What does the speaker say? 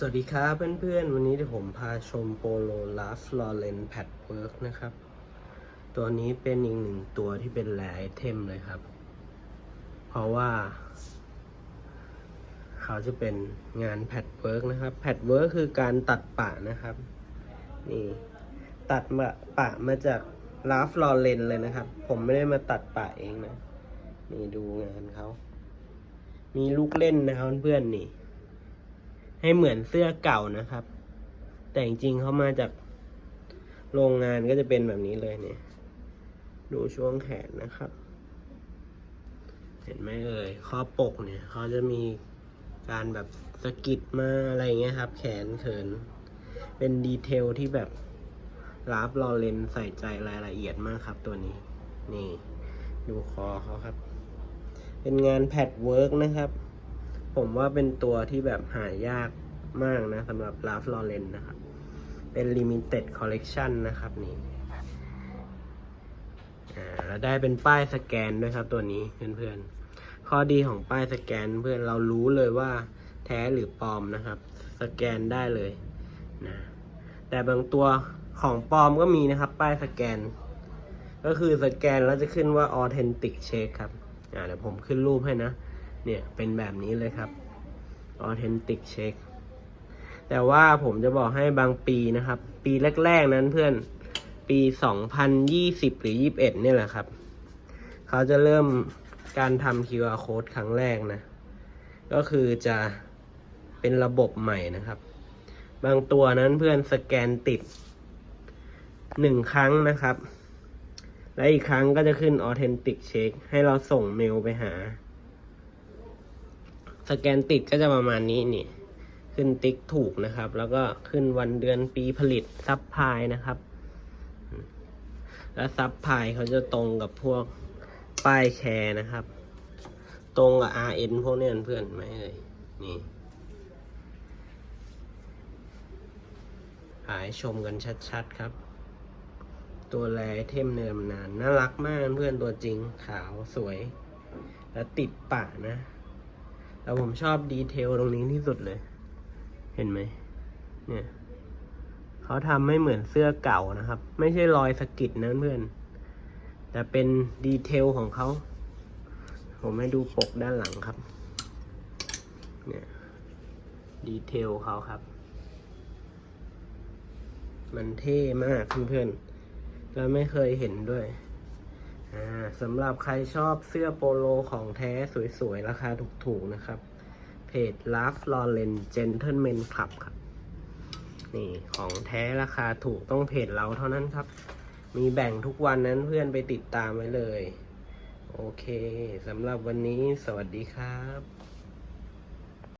สวัสดีครับเพื่อนๆ วันนี้เดี๋ยวผมพาชมโปโลลาฟลอเรนแพดเวิร์กนะครับ ตัวนี้เป็นอีกหนึ่งตัวที่เป็นแรไอเทมเลยครับ เพราะว่า เขาจะเป็นงานแพดเวิร์กนะครับแพดเวิร์กคือการตัดปะนะครับ นี่ ตัดมาปะมาจากลาฟลอเรนเลยนะครับ ผมไม่ได้มาตัดปะเองนะ นี่ดูงานเขา มีลูกเล่นนะครับเพื่อนๆนี่ ให้เหมือนเสื้อเก่านะครับ แต่จริงๆเขามาจากโรงงานก็จะเป็นแบบนี้เลยเนี่ย ดูช่วงแขนนะครับ เห็นไหมเอ่ยข้อปกเนี่ยเขาจะมีการแบบสกิดมาอะไรเงี้ยครับ แขนเขิน เป็นดีเทลที่แบบราฟลอเรนใส่ใจรายละเอียดมากครับตัวนี้ นี่ ดูคอเขาครับ เป็นงานแพดเวิร์กนะครับ ผมว่าเป็นตัวที่แบบหายากมากนะสำหรับลาฟลอเรนนะครับ เป็น Limited Collection นะครับนี่แล้วได้เป็นป้ายสแกนด้วยครับตัวนี้เพื่อนๆ ข้อดีของป้ายสแกนเพื่อนเรารู้เลยว่าแท้หรือปลอมนะครับ สแกนได้เลยนะแต่บางตัวของปลอมก็มีนะครับ ป้ายสแกน ก็คือสแกนแล้วจะขึ้นว่า Authentic Check ครับ อ่าเดี๋ยวผมขึ้นรูปให้นะ เนี่ยเป็นแบบนี้เลยครับ Authentic Check แต่ว่าผมจะบอกให้บางปีนะครับ ปีแรก ๆ นั้นเพื่อนปี 2020 หรือ 21 เนี่ยแหละครับ เขาจะเริ่มการทำ QR code ครั้งแรกนะ ก็คือจะเป็นระบบใหม่นะครับ บางตัวนั้นเพื่อนสแกนติดหนึ่งครั้งนะครับ และอีกครั้งก็จะขึ้น Authentic Check ให้เราส่งเมลไปหา สแกนติดก็จะประมาณนี้นี่ ขึ้นติ๊กถูกนะครับ แล้วก็ขึ้นวันเดือนปีผลิตซับพลายนะครับ และซับพลายเขาจะตรงกับพวกป้ายแชร์นะครับ ตรงกับ RN พวกนี้เพื่อนไหมเอ่ยนี่หายชมกันชัดๆครับ ตัวแรเทมเนิมนาน น่ารักมากเพื่อนตัวจริงขาวสวย และติดปะนะ แต่ผมชอบดีเทลตรงนี้ที่สุดเลย เห็นไหม เนี่ย เขาทำไม่เหมือนเสื้อเก่านะครับ ไม่ใช่รอยสะกิดนะเพื่อน แต่เป็นดีเทลของเขา ผมให้ดูปกด้านหลังครับ เนี่ย ดีเทลเขาครับ มันเท่มากเพื่อนๆแล้วไม่เคยเห็นด้วย สำหรับใครชอบเสื้อโปโลของแท้สวยๆ ราคาถูกๆ นะครับ เพจ Love l o r e n Gentleman Club ครับ นี่ของแท้ราคาถูกต้องเพจเราเท่านั้นครับ มีแบ่งทุกวันนั้นเพื่อนไปติดตามไว้เลย โอเคสำหรับวันนี้สวัสดีครับ